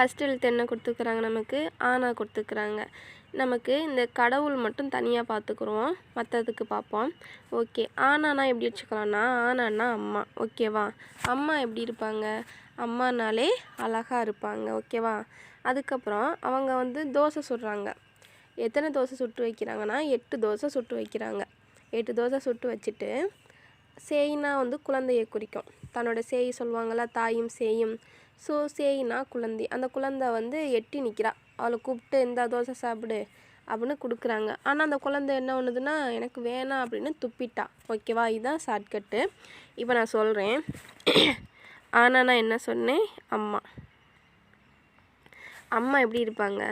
First எழுத்து என்ன கொடுத்துருக்குறாங்க நமக்கு? ஆனா கொடுத்துருக்குறாங்க. நமக்கு இந்த கடவுள் மட்டும் தனியாக பார்த்துக்குருவோம் மற்றதுக்கு பார்ப்போம் ஓகே. ஆனானா எப்படி வச்சுக்கலாம்னா ஆனான்னா அம்மா. ஓகேவா? அம்மா எப்படி இருப்பாங்க? அம்மானாலே அழகாக இருப்பாங்க. ஓகேவா? அதுக்கப்புறம் அவங்க வந்து தோசை சுடுறாங்க. எத்தனை தோசை சுட்டு வைக்கிறாங்கன்னா எட்டு தோசை சுட்டு வைக்கிறாங்க. எட்டு தோசை சுட்டு வச்சுட்டு சேயினா வந்து குழந்தையை குறிக்கும். தன்னோட சேய் சொல்லுவாங்கள்ல தாயும் சேயும். ஸோ சேயினா குழந்தை. அந்த குழந்தை வந்து எட்டி நிற்கிறா அவளை கூப்பிட்டு இந்த தோசை சாப்பிடு அப்படின்னு கொடுக்குறாங்க. ஆனால் அந்த குழந்தை என்ன ஒன்றுதுன்னா எனக்கு வேணாம் அப்படின்னு துப்பிட்டா. ஓகேவா? இதுதான் ஷார்ட்கட்டு இப்போ நான் சொல்கிறேன் ஆனால் நான் என்ன சொன்னேன்? அம்மா. அம்மா எப்படி இருப்பாங்க?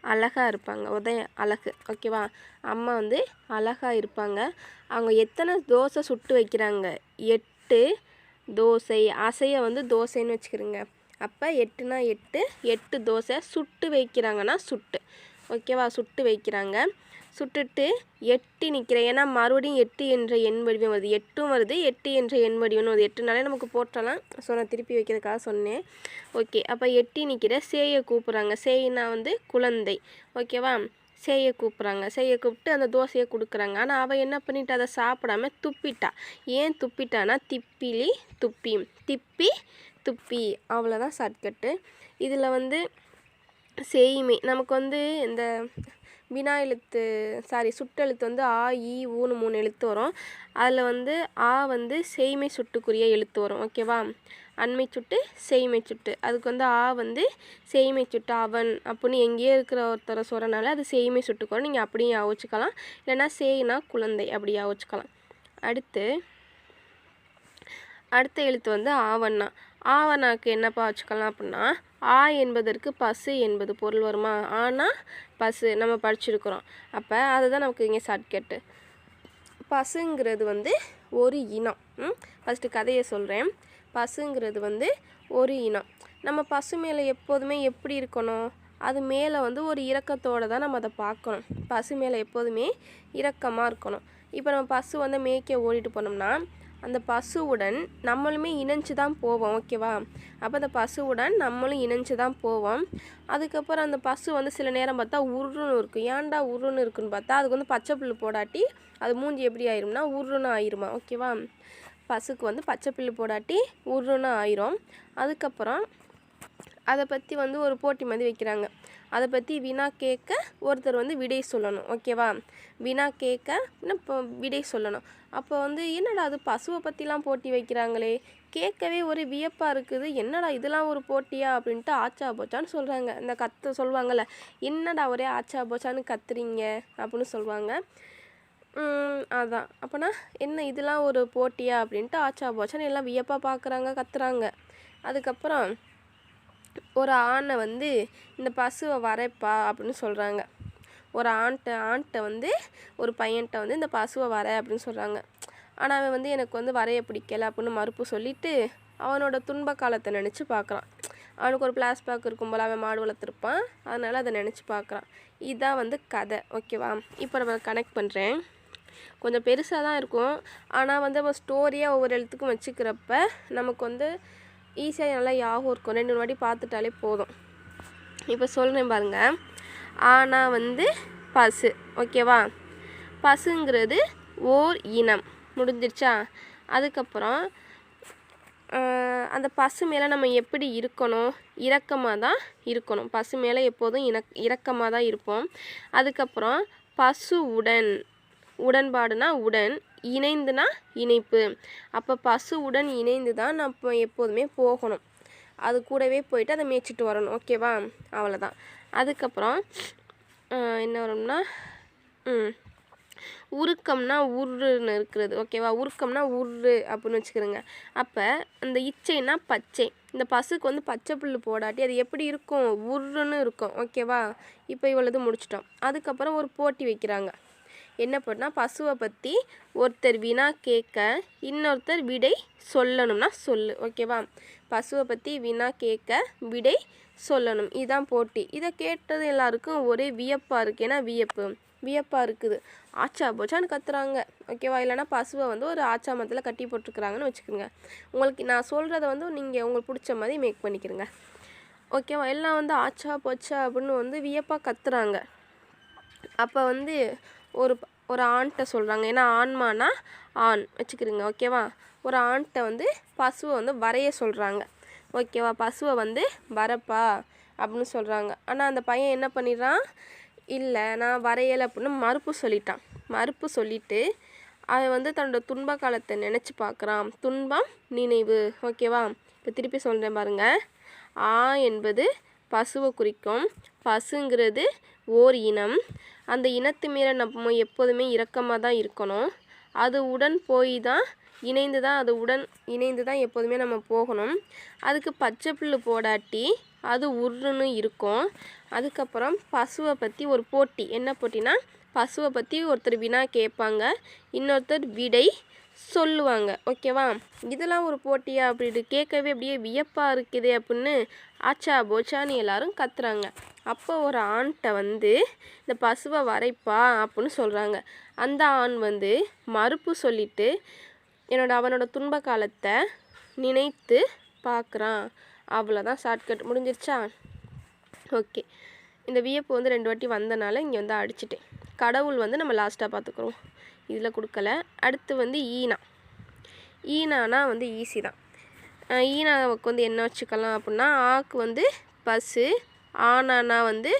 அழகாக இருப்பாங்க. உதய அழகு. ஓகேவா? அம்மா வந்து அழகாக இருப்பாங்க. அவங்க எத்தனை தோசை சுட்டு வைக்கிறாங்க? எட்டு தோசை. அசைய வந்து தோசைன்னு வச்சுக்கிறோங்க. அப்போ எட்டுனா எட்டு எட்டு தோசை சுட்டு வைக்கிறாங்கன்னா சுட்டு. ஓகேவா சுட்டு வைக்கிறாங்க. சுட்டுட்டு எட்டு நிற்கிறேன் ஏன்னா மறுபடியும் எட்டு என்ற எண் வடிவம் வருது. எட்டும் வருது எட்டு என்ற எண் வடிவம்னு வருது. எட்டுனாலே நமக்கு போட்டலாம். ஸோ நான் திருப்பி வைக்கிறதுக்காக சொன்னேன். ஓகே அப்போ எட்டி நிற்கிற சேயை கூப்பிட்றாங்க. சேயினா வந்து குழந்தை. ஓகேவா சேயை கூப்பிட்றாங்க. சேயை கூப்பிட்டு அந்த தோசையை கொடுக்குறாங்க. ஆனால் அவள் என்ன பண்ணிட்டா? அதை சாப்பிடாம துப்பிட்டா. ஏன் துப்பிட்டானா திப்பிலி துப்பி. திப்பி துப்பி அவ்வளோதான் ஷார்ட்கட்டு இதில் வந்து செய்யுமே நமக்கு வந்து இந்த வினா எழுத்து சாரி சுட்டெழுத்து வந்து ஆ இ ஊன்னு மூணு எழுத்து வரும். அதில் வந்து ஆ வந்து செய்மை சுட்டுக்குரிய எழுத்து வரும் ஓகேவா அண்மை சுட்டு செய்மை சுட்டு. அதுக்கு வந்து ஆ வந்து செய்மை சுட்டு அவன் அப்படின்னு எங்கேயோ இருக்கிற ஒருத்தரை சொல்கிறனால அது செய்மை சுட்டுக்கு நீங்கள் அப்படியும் யோசிச்சுக்கலாம். இல்லைனா சேய்னா குழந்தை அப்படி யோசிச்சுக்கலாம். அடுத்து அடுத்த எழுத்து வந்து ஆவண்ணா. ஆவனாக்கு என்னப்பா வச்சுக்கலாம் அப்படின்னா ஆ என்பதற்கு பசு என்பது பொருள் வருமா? ஆனால் பசு நம்ம படிச்சிருக்கிறோம். அப்போ அதுதான் நமக்கு இங்கே ஷார்ட்கட்டு பசுங்கிறது வந்து ஒரு இனம். ம் ஃபஸ்ட்டு கதையை சொல்கிறேன் பசுங்கிறது வந்து ஒரு இனம். நம்ம பசு மேலே எப்போதுமே எப்படி இருக்கணும்? அது மேலே வந்து ஒரு இரக்கத்தோடு தான் நம்ம அதை பார்க்கணும். பசு மேலே எப்போதுமே இரக்கமாக இருக்கணும். இப்போ நம்ம பசு வந்து மேய்க்க ஓடிட்டு போனோம்னா அந்த பசுவுடன் நம்மளுமே இணைஞ்சு தான் போவோம் ஓகேவா? அப்போ அந்த பசுவுடன் நம்மளும் இணைஞ்சு தான் போவோம். அதுக்கப்புறம் அந்த பசு வந்து சில நேரம் பார்த்தா உருன்னு இருக்கும். ஏன்டா உருன்னு இருக்குன்னு பார்த்தா அதுக்கு வந்து பச்சை புல்லு போடாட்டி அது மூஞ்சி எப்படி ஆயிரும்னா உருன்னு ஆயிருமா ஓகேவா? பசுக்கு வந்து பச்சை புல்லு போடாட்டி உருன்னு ஆயிரும். அதுக்கப்புறம் அதை பற்றி வந்து ஒரு போட்டி மாதிரி வைக்கிறாங்க. அதை பற்றி வினா கேட்க ஒருத்தர் வந்து விடை சொல்லணும் ஓகேவா? வினா கேட்க இப்போ விடை சொல்லணும். அப்போ வந்து என்னடா அது பசுவை பற்றிலாம் போட்டி வைக்கிறாங்களே? கேட்கவே ஒரு வியப்பாக இருக்குது. என்னடா இதெல்லாம் ஒரு போட்டியா? அப்படின்ட்டு ஆச்சா போச்சான்னு சொல்கிறாங்க இந்த கத்த சொல்லுவாங்கள்ல என்னடா ஒரே ஆச்சா போச்சான்னு கத்துறீங்க? அப்படின்னு சொல்லுவாங்க அதான். அப்போனா என்ன இதெல்லாம் ஒரு போட்டியா? அப்படின்ட்டு ஆச்சா போச்சான்னு எல்லாம் வியப்பாக பார்க்குறாங்க கத்துறாங்க. அதுக்கப்புறம் ஒரு ஆணை வந்து இந்த பசுவை வரைப்பா? அப்படின்னு சொல்கிறாங்க ஒரு ஆண்ட்டு ஆண்ட்ட வந்து ஒரு பையன்கிட்ட வந்து இந்த பசுவை வர அப்படின்னு சொல்கிறாங்க ஆனால் அவன் வந்து எனக்கு வந்து வரைய பிடிக்கல அப்படின்னு மறுப்பு சொல்லிட்டு அவனோட துன்ப காலத்தை நினச்சி பார்க்குறான் அவனுக்கு ஒரு பிளாஸ்பேக் இருக்கும் போல் அவன் மாடு வளர்த்துருப்பான். அதனால் அதை நினச்சி பார்க்குறான் இதுதான் வந்து கதை. ஓகேவா இப்போ நம்ம கனெக்ட் பண்ணுறேன் கொஞ்சம் பெருசாக தான் இருக்கும். ஆனால் வந்து நம்ம ஸ்டோரியாக ஒவ்வொரு எழுத்துக்கும் வச்சுக்கிறப்ப நமக்கு வந்து ஈஸியாக நல்லா யாகம் இருக்கும். ரெண்டு மூணு வாட்டி பார்த்துட்டாலே போதும். இப்போ சொல்கிறேன் பாருங்கள் ஆனால் வந்து பசு. ஓகேவா? பசுங்கிறது ஓர் இனம். முடிஞ்சிருச்சா? அதுக்கப்புறம் அந்த பசு மேலே நம்ம எப்படி இருக்கணும்? இரக்கமாக தான் இருக்கணும். பசு மேலே எப்போதும் இணக் இரக்கமாக தான் இருப்போம். அதுக்கப்புறம் பசு உடன். உடன்பாடுனா உடன் இணைந்துனா இணைப்பு. அப்போ பசு உடன் இணைந்து தான் நம்ம எப்போதுமே போகணும். அது கூடவே போயிட்டு அதை மேய்ச்சிட்டு வரணும். ஓகேவா? அவ்வளோதான் அதுக்கப்புறம் என்ன வரும்னா உருக்கம்னா உருன்னு இருக்கிறது ஓகேவா உருக்கம்னா உரு அப்படின்னு வச்சுக்கிறோங்க. அப்போ இந்த இச்சைனா பச்சை. இந்த பசுக்கு வந்து பச்சை புல்லு போடாட்டி அது எப்படி இருக்கும்? உருன்னு இருக்கும் ஓகேவா இப்போ இவ்வளவு முடிச்சிட்டோம். அதுக்கப்புறம் ஒரு போட்டி வைக்கிறாங்க. என்ன பண்ணால் பசுவை பற்றி ஒருத்தர் வினா கேட்க இன்னொருத்தர் விடை சொல்லணும்னா சொல்லு. ஓகேவா பசுவை பற்றி வினா கேட்க விடை சொல்லணும். இதுதான் போட்டி. இதை கேட்டது எல்லாருக்கும் ஒரே வியப்பாக இருக்குது ஏன்னா வியப்பு. வியப்பாக இருக்குது. ஆச்சா போச்சான்னு கத்துறாங்க. ஓகேவா இல்லைன்னா பசுவை வந்து ஒரு ஆச்சா மரத்தில் கட்டி போட்டுருக்குறாங்கன்னு வச்சுக்கோங்க. உங்களுக்கு நான் சொல்கிறத வந்து நீங்கள் உங்களுக்கு பிடிச்ச மாதிரி மேக் பண்ணிக்கிறங்க. ஓகேவா எல்லாம் வந்து ஆச்சா போச்சா அப்படின்னு வந்து வியப்பாக கத்துறாங்க. அப்போ வந்து ஒரு ஒரு ஆண்கிட்ட சொல்கிறாங்க ஏன்னா ஆன்மானா ஆண். வச்சுக்கிறீங்க ஓகேவா? ஒரு ஆண்கிட்ட வந்து பசுவை வந்து வரைய சொல்கிறாங்க ஓகேவா? பசுவை வந்து வரப்பா அப்படின்னு சொல்கிறாங்க ஆனால் அந்த பையன் என்ன பண்ணிடுறான்? இல்லை நான் வரையலை அப்படின்னு மறுப்பு சொல்லிட்டான். மறுப்பு சொல்லிட்டு அவன் வந்து தன்னோட துன்ப காலத்தை நினச்சி பார்க்குறான் துன்பம் நினைவு. ஓகேவா? இப்போ திருப்பி சொல்கிறேன் பாருங்கள் ஆ என்பது பசுவை குறிக்கும். பசுங்கிறது ஓர் இனம். அந்த இனத்து மேலே நம்ம எப்போதுமே இரக்கமாக தான் இருக்கணும். அது உடன் போய் தான் இணைந்து தான் அது உடன் இணைந்து தான் எப்போதுமே நம்ம போகணும். அதுக்கு பச்சை புல்லு போடாட்டி அது உருன்னு இருக்கும். அதுக்கப்புறம் பசுவை பற்றி ஒரு போட்டி. என்ன போட்டினா பசுவை பற்றி ஒருத்தர் வினா கேட்பாங்க. இன்னொருத்தர் விடை சொல்லுவாங்க. ஓகேவா? இதெல்லாம் ஒரு போட்டியா? அப்படின்ட்டு கேட்கவே அப்படியே வியப்பாக இருக்குது அப்படின்னு ஆச்சா போச்சான்னு எல்லாரும் கத்துறாங்க. அப்போ ஒரு ஆண்கிட்ட வந்து இந்த பசுவை வரைப்பா அப்படின்னு சொல்கிறாங்க அந்த ஆண் வந்து மறுப்பு சொல்லிட்டு என்னோட அவனோட துன்ப காலத்தை நினைத்து பார்க்குறான் அவ்வளோதான் ஷார்ட்கட் முடிஞ்சிருச்சா? ஓகே. இந்த வியப்பு வந்து ரெண்டு வாட்டி வந்தனால இங்கே வந்து அடிச்சிட்டேன். கடவுள் வந்து நம்ம லாஸ்ட்டாக பார்த்துக்குறோம் இதில் கொடுக்கல. அடுத்து வந்து ஈனா. ஈனானா வந்து ஈஸி தான். ஈனாவுக்கு வந்து என்ன வச்சுக்கலாம் அப்படின்னா ஆக்கு வந்து பசு ஆனானா வந்து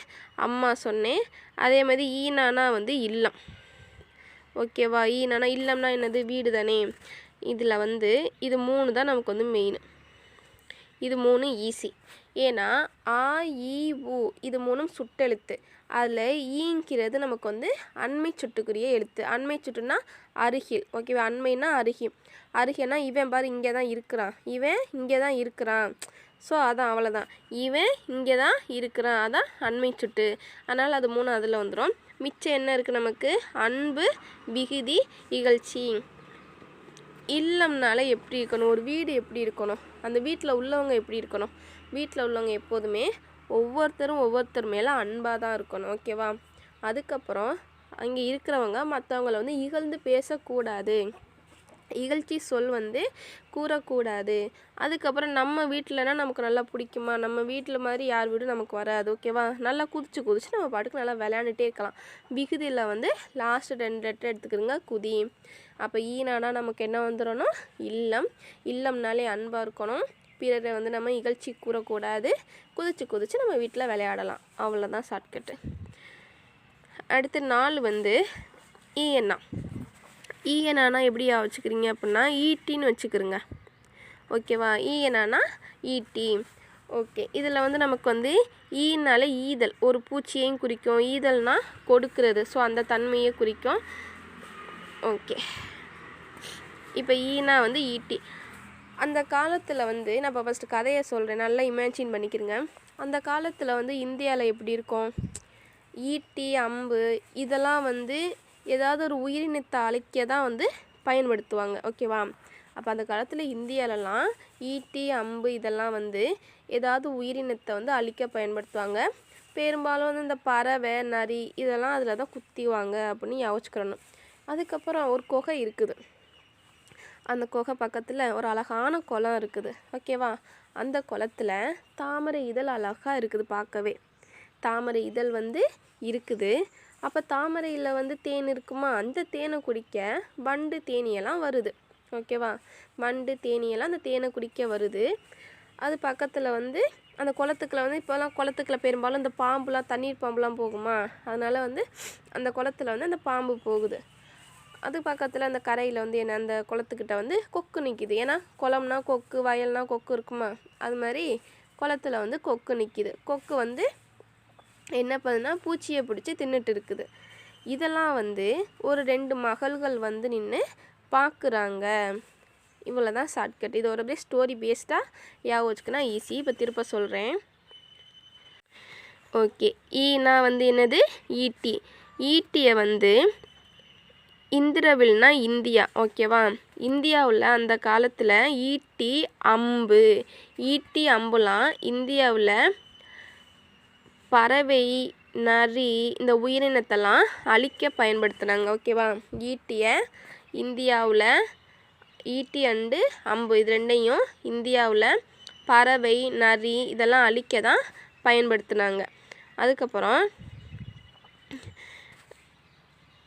அம்மா சொன்னேன். அதே மாதிரி ஈனானா வந்து இல்லம். ஓகேவா? ஈனானா இல்லம்னா என்னது? வீடு தானே. இதில் வந்து இது மூணு தான் நமக்கு வந்து மெயின் இது மூணு ஈஸி ஏன்னா ஆ இ உ இது மூணும் சுட்டெழுத்து. அதில் ஈங்கிறது நமக்கு வந்து அண்மை சுட்டுக்குரிய எழுத்து. அண்மை சுட்டுனா அருகில். ஓகேவா அண்மைனா அருகில். அருகில்னா இவன் பாரு இங்கே தான் இருக்கிறான். இவன் இங்கே தான் இருக்கிறான். ஸோ அதான் அவ்வளோதான் இவன் இங்கே தான் இருக்கிறான். அதான் அண்மை சுட்டு. அதனால் அது மூணு அதில் வந்துடும் மிச்சம் என்ன இருக்குது நமக்கு? அன்பு விகுதி இகழ்ச்சி. இல்லம்னால எப்படி இருக்கணும்? ஒரு வீடு எப்படி இருக்கணும்? அந்த வீட்டில் உள்ளவங்க எப்படி இருக்கணும்? வீட்டில் உள்ளவங்க எப்போதுமே ஒவ்வொருத்தரும் ஒவ்வொருத்தர் மேலே அன்பாக தான் இருக்கணும் ஓகேவா அதுக்கப்புறம் அங்கே இருக்கிறவங்க மற்றவங்கள வந்து இகழ்ந்து பேசக்கூடாது. இகழ்ச்சி சொல் வந்து கூறக்கூடாது. அதுக்கப்புறம் நம்ம வீட்டிலனா நமக்கு நல்லா பிடிக்குமா? நம்ம வீட்டில் மாதிரி யார் வீடும் நமக்கு வராது ஓகேவா நல்லா குதிச்சு குதிச்சு நம்ம பாட்டுக்கு நல்லா விளையாண்டுட்டே இருக்கலாம். விகுதியில் வந்து லாஸ்ட் ரெண்டு லெட்டர் எடுத்துக்கிறோங்க குதி. அப்போ ஈனானா நமக்கு என்ன வந்துடணும் இல்லம். இல்லம்னாலே அன்பாக இருக்கணும். பிறரை வந்து நம்ம இகழ்ச்சி கூறக்கூடாது. குதிச்சு குதிச்சு நம்ம வீட்டில் விளையாடலாம். அவ்வளோதான் ஷார்ட்கட்டு அடுத்து நாள் வந்து ஈஎன்ஆ ஈஎனானா எப்படியா வச்சுக்கிறீங்க அப்படின்னா ஈட்டின்னு வச்சுக்கிறோங்க. ஓகேவா ஈஎனானா ஈட்டி. ஓகே இதில் வந்து நமக்கு வந்து ஈனால ஈதல். ஒரு பூச்சியையும் குறிக்கும். ஈதல்னால் கொடுக்கிறது. ஸோ அந்த தன்மையை குறிக்கும். ஓகே இப்போ ஈனா வந்து ஈட்டி. அந்த காலத்தில் வந்து நான் இப்போ ஃபஸ்ட்டு கதையை சொல்கிறேன் நல்லா இமேஜின் பண்ணிக்கிறங்க அந்த காலத்தில் வந்து இந்தியாவில் எப்படி இருக்கும்? ஈட்டி அம்பு இதெல்லாம் வந்து ஏதாவது ஒரு உயிரினத்தை அழிக்க தான் வந்து பயன்படுத்துவாங்க. ஓகேவா அப்போ அந்த காலத்தில் இந்தியாவிலலாம் ஈட்டி அம்பு இதெல்லாம் வந்து ஏதாவது உயிரினத்தை வந்து அழிக்க பயன்படுத்துவாங்க. பெரும்பாலும் வந்து இந்த பறவை நரி இதெல்லாம் அதில் தான் குத்திவாங்க அப்படின்னு யோசிக்கிறணும் அதுக்கப்புறம் ஒரு குகை இருக்குது. அந்த குகை பக்கத்தில் ஒரு அழகான குளம் இருக்குது. ஓகேவா அந்த குளத்துல தாமரை இதழ் அழகாக இருக்குது பார்க்கவே. தாமரை இதழ் வந்து இருக்குது. அப்போ தாமரையில் வந்து தேன் இருக்குமா? அந்த தேனை குடிக்க வண்டு தேனியெல்லாம் வருது. ஓகேவா வண்டு தேனியெல்லாம் அந்த தேனை குடிக்க வருது. அது பக்கத்தில் வந்து அந்த குளத்துக்குள்ள வந்து இப்போலாம் குளத்துக்குள்ள பெரும்பாலும் இந்த பாம்புலாம் தண்ணீர் பாம்புலாம் போகுமா? அதனால் வந்து அந்த குளத்துல வந்து அந்த பாம்பு போகுது. அது பக்கத்தில் அந்த கரையில் வந்து என்ன அந்த குளத்துக்கிட்ட வந்து கொக்கு நிற்கிது ஏன்னா குளம்னா கொக்கு வயல்னா கொக்கு இருக்குமா? அது மாதிரி குளத்துல வந்து கொக்கு நிற்கிது கொக்கு வந்து என்ன பண்ணுதுன்னா பூச்சியை பிடிச்சி தின்னுட்டு இருக்குது. இதெல்லாம் வந்து ஒரு ரெண்டு மகள்கள் வந்து நின்று பார்க்குறாங்க இவ்வளோ தான் ஷார்ட்கட் இது ஒரு அப்படியே ஸ்டோரி பேஸ்டாக ஞாபகம் வச்சுக்கினா ஈஸி இப்போ திருப்ப சொல்கிறேன் ஓகே ஈனா வந்து என்னது? ஈட்டி. ஈட்டியை வந்து இந்திரவில்னா இந்தியா ஓகேவா? இந்தியாவில் அந்த காலத்தில் ஈட்டி அம்பு. ஈட்டி அம்புலாம் இந்தியாவில் பறவை நரி இந்த உயிரினத்தெல்லாம் அழிக்க பயன்படுத்துனாங்க ஓகேவா? ஈட்டியை இந்தியாவில் ஈட்டி அண்டு அம்பு இது ரெண்டையும் இந்தியாவில் பறவை நரி இதெல்லாம் அழிக்க தான் பயன்படுத்தினாங்க. அதுக்கப்புறம்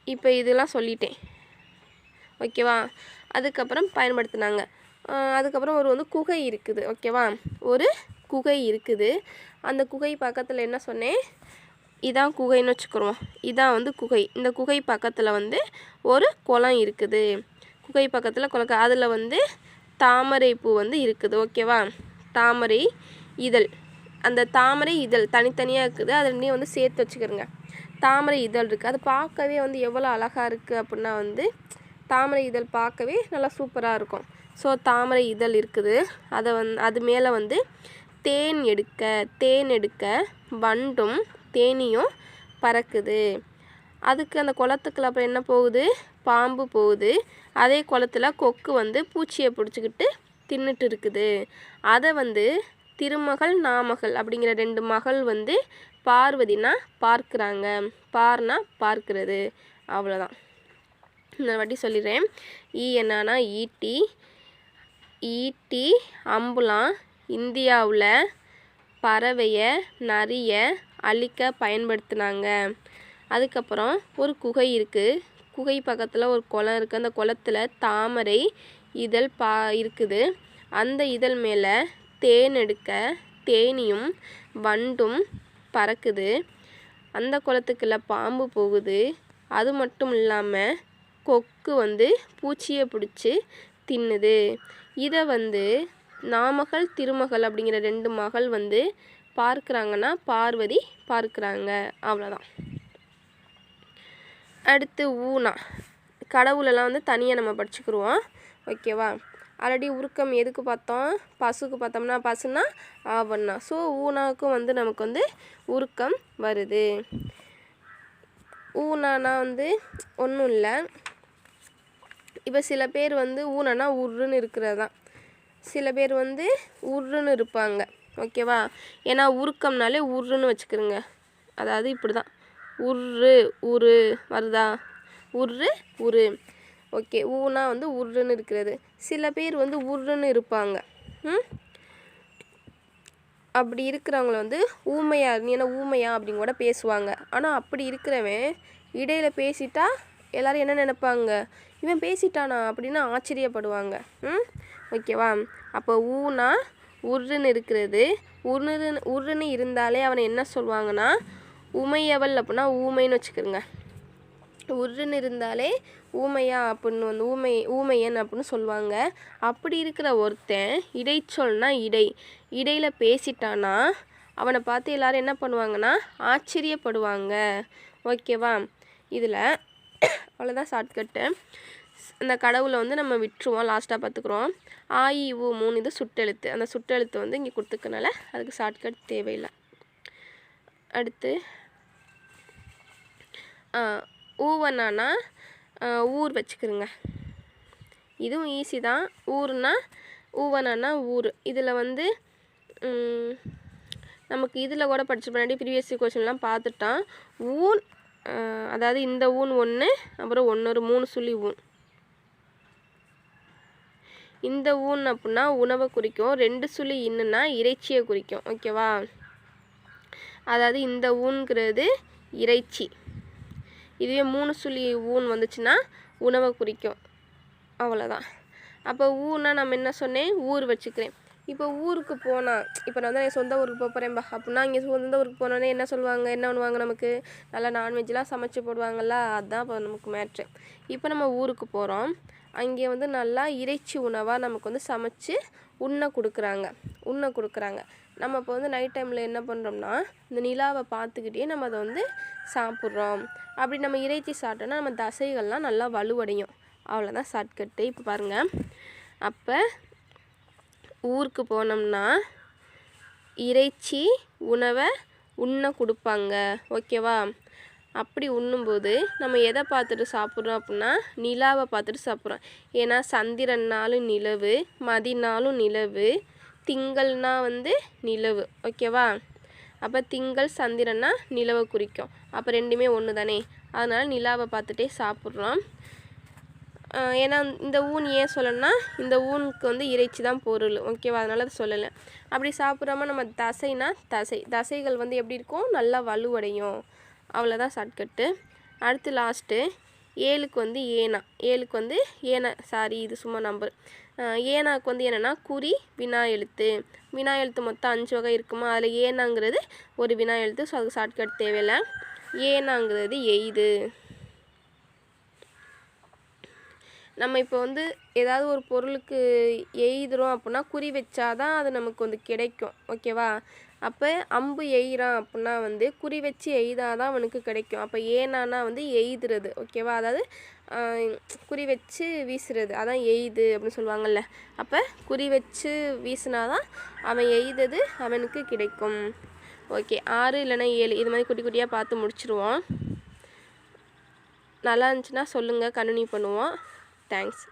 இப்போ இதெல்லாம் சொல்லிட்டேன். ஓகேவா? அதுக்கப்புறம் பயன்படுத்தினாங்க. அதுக்கப்புறம் ஒரு வந்து குகை இருக்குது. ஓகேவா? ஒரு குகை இருக்குது. அந்த குகை பக்கத்தில் என்ன சொன்னேன்? இதான் குகைன்னு வச்சுக்கிறோம். இதான் வந்து குகை. இந்த குகை பக்கத்தில் வந்து ஒரு குளம் இருக்குது. குகை பக்கத்தில் குளக்க அதில் வந்து தாமரை பூ வந்து இருக்குது. ஓகேவா? தாமரை இதழ். அந்த தாமரை இதழ் தனித்தனியாக இருக்குது. அதில் நீ வந்து சேர்த்து வச்சுக்கிறோங்க. தாமரை இதழ் இருக்குது அது பார்க்கவே வந்து எவ்வளோ அழகாக இருக்குது அப்படின்னா வந்து தாமரை இதழ் பார்க்கவே நல்லா சூப்பராக இருக்கும். ஸோ தாமரை இதழ் இருக்குது. அதை வந் அது மேலே வந்து தேன் எடுக்க தேன் எடுக்க வண்டும் தேனியும் பறக்குது. அதுக்கு அந்த குளத்துக்குள்ள அப்புறம் என்ன போகுது? பாம்பு போகுது. அதே குளத்துல கொக்கு வந்து பூச்சியை பிடிச்சிக்கிட்டு தின்னுட்டு இருக்குது. அதை வந்து திருமகள் நாமகள் அப்படிங்கிற ரெண்டு மகள் வந்து பார்வதினா பார்க்குறாங்க. பார்னா பார்க்கிறது. அவ்வளோதான் இன்னொரு வாட்டி சொல்லிடுறேன். ஈ என்னன்னா ஈட்டி. ஈட்டி அம்புலாம் இந்தியாவில் பறவையை நிறைய அழிக்க பயன்படுத்தினாங்க. அதுக்கப்புறம் ஒரு குகை இருக்குது குகை பக்கத்தில் ஒரு குளம் இருக்குது அந்த குளத்தில் தாமரை இதழ் பா இருக்குது. அந்த இதழ் மேலே தேன் எடுக்க தேனியும் வண்டும் பறக்குது. அந்த குளத்துக்குள்ள பாம்பு போகுது. அது மட்டும் இல்லாமல் கொக்கு வந்து பூச்சியை பிடிச்சி தின்னுது. இதை வந்து நாமகள் திருமகள் அப்படிங்கிற ரெண்டு மகள் வந்து பார்க்குறாங்கன்னா பார்வதி பார்க்குறாங்க. அவ்வளோதான் அடுத்து ஊனா. கடவுளெல்லாம் வந்து தனியாக நம்ம படிச்சுக்கிருவோம். ஓகேவா? ஆல்ரெடி உருக்கம் எதுக்கு பார்த்தோம்? பசுக்கு பார்த்தோம்னா பசுனா ஆவண்ணா. ஸோ ஊனாவுக்கும் வந்து நமக்கு வந்து உருக்கம் வருது. ஊனானா வந்து ஒன்றும் இல்லை. இப்போ சில பேர் வந்து ஊனனா உருன்னு இருக்கிறது? தான் சில பேர் வந்து உருன்னு இருப்பாங்க. ஓகேவா? ஏன்னா உருக்கம்னாலே உருன்னு வச்சுக்கிறோங்க அதாவது இப்படி தான் உரு உரு வருதா? உரு உரு. ஓகே ஊனா வந்து உருன்னு இருக்கிறது. சில பேர் வந்து உருன்னு இருப்பாங்க. ம்? அப்படி இருக்கிறவங்கள வந்து ஊமையா நீ என்ன ஊமையா அப்படிங்க கூட பேசுவாங்க. ஆனால் அப்படி இருக்கிறவன் இடையில பேசிட்டா எல்லோரும் என்ன நினைப்பாங்க? இவன் பேசிட்டானா அப்படின்னு ஆச்சரியப்படுவாங்க. ம்? ஓகேவா? அப்போ ஊனா உருன்னு இருக்கிறது. உருன்னு உருன்னு இருந்தாலே அவனை என்ன சொல்லுவாங்கன்னா உமையவள் அப்படின்னா ஊமைன்னு வச்சுக்கிறோங்க உருன்னு இருந்தாலே ஊமையா அப்படின்னு வந்து ஊமை ஊமையன் அப்படின்னு சொல்லுவாங்க. அப்படி இருக்கிற ஒருத்தன் இடைச்சொல்னா இடை. இடையில் பேசிட்டானா அவனை பார்த்து எல்லாரும் என்ன பண்ணுவாங்கன்னா ஆச்சரியப்படுவாங்க. ஓகேவா? இதில் அவ்வளோதான் ஷார்ட்கட்டு இந்த கடவுளை வந்து நம்ம விட்டுருவோம் லாஸ்ட்டாக பார்த்துக்குறோம். ஆயி ஊ மூணு இது சுட்டெழுத்து. அந்த சுட்டெழுத்து வந்து இங்கே கொடுத்துக்கனால அதுக்கு ஷார்ட்கட் தேவையில்லை. அடுத்து ஊவனானா ஊர் வச்சுக்கிறோங்க இதுவும் ஈஸி தான். ஊர்னா ஊவனானா ஊர். இதில் வந்து நமக்கு இதில் கூட படிச்சு முன்னாடி ப்ரீவியஸ் கொஷின்லாம் பார்த்துட்டான். ஊன் அதாவது இந்த ஊன் ஒன்று அப்புறம் ஒன்று மூணு சுழி ஊன். இந்த ஊன் அப்படின்னா உணவை குறிக்கும். ரெண்டு சுழி இன்னுன்னா இறைச்சியை குறிக்கும். ஓகேவா? அதாவது இந்த ஊன்கிறது இறைச்சி. இதுவே மூணு சுழி ஊன் வந்துச்சுன்னா உணவை குறிக்கும். அவ்வளோதான் அப்போ ஊன்னா நம்ம என்ன சொன்னேன்? ஊர் வச்சுக்கிறேன். இப்போ ஊருக்கு போனால் இப்போ நான் வந்து என் சொந்த ஊருக்கு போகிறேன்பா அப்படின்னா இங்கே சொந்த ஊருக்கு போனோடனே என்ன சொல்லுவாங்க? என்ன பண்ணுவாங்க நமக்கு? நல்லா நான்வெஜ்லாம் சமைச்சு போடுவாங்கள்ல அதுதான் இப்போ நமக்கு மேட்ரு இப்போ நம்ம ஊருக்கு போகிறோம் அங்கே வந்து நல்லா இறைச்சி உணவாக நமக்கு வந்து சமைச்சு உண்ணை கொடுக்குறாங்க. உண்ணை கொடுக்குறாங்க. நம்ம இப்போ வந்து நைட் டைமில் என்ன பண்ணுறோம்னா இந்த நிலாவை பார்த்துக்கிட்டே நம்ம அதை வந்து சாப்பிட்றோம். அப்படி நம்ம இறைச்சி சாப்பிட்டோன்னா நம்ம தசைகள்லாம் நல்லா வலுவடையும். அவ்வளோதான் ஷார்ட்கட்டு இப்போ பாருங்கள் அப்போ ஊருக்கு போனோம்னா இறைச்சி உணவை உண்ண கொடுப்பாங்க. ஓகேவா? அப்படி உண்ணும்போது நம்ம எதை பார்த்துட்டு சாப்பிட்றோம் அப்படின்னா நிலாவை பார்த்துட்டு சாப்பிட்றோம். ஏன்னா சந்திரன்னாலும் நிலவு மதினாலும் நிலவு திங்கள்னா வந்து நிலவு ஓகேவா? அப்போ திங்கள் சந்திரன்னா நிலவை குறிக்கும். அப்போ ரெண்டுமே ஒன்று தானே அதனால் நிலாவை பார்த்துட்டே சாப்பிட்றோம். ஏன்னா இந்த ஊன் ஏன் சொல்லணும்னா இந்த ஊனுக்கு வந்து இறைச்சி தான் பொருள் ஓகேவா? அதனால் அதை சொல்லலை. அப்படி சாப்பிட்றாம நம்ம தசைனா தசை. தசைகள் வந்து எப்படி இருக்கும்? நல்லா வலுவடையும். அவ்வளோதான் ஷார்ட்கட்டு அடுத்து லாஸ்ட்டு ஏழுக்கு வந்து ஏனா. ஏழுக்கு வந்து ஏனா. சாரி இது சும்மா நம்பர் ஏனாக்கு வந்து என்னென்னா குறி வினா எழுத்து. வினா எழுத்து மொத்தம் அஞ்சு வகை இருக்குமா? அதில் ஏனாங்கிறது ஒரு வினா எழுத்து ஸோ அதுக்கு ஷார்ட்கட் தேவையில்லை. ஏனாங்கிறது எய்து. நம்ம இப்போ வந்து ஏதாவது ஒரு பொருளுக்கு எய்துறோம் அப்படின்னா குறி வச்சாதான் அது நமக்கு வந்து கிடைக்கும். ஓகேவா அப்போ அம்பு எய்கிறான் அப்படின்னா வந்து குறி வச்சு எய்தாதான் அவனுக்கு கிடைக்கும். அப்போ ஏனானா வந்து எய்துறது. ஓகேவா அதாவது குறி வச்சு வீசுறது. அதான் எய்து அப்படின்னு சொல்லுவாங்கல்ல. அப்போ குறி வச்சு வீசினாதான் அவன் எய்தது அவனுக்கு கிடைக்கும். ஓகே ஆறு இல்லைன்னா ஏழு. இது மாதிரி குட்டி குட்டியாக பார்த்து முடிச்சிருவோம். நல்லா இருந்துச்சுன்னா சொல்லுங்கள் கண்டினியூ பண்ணுவோம். Thanks.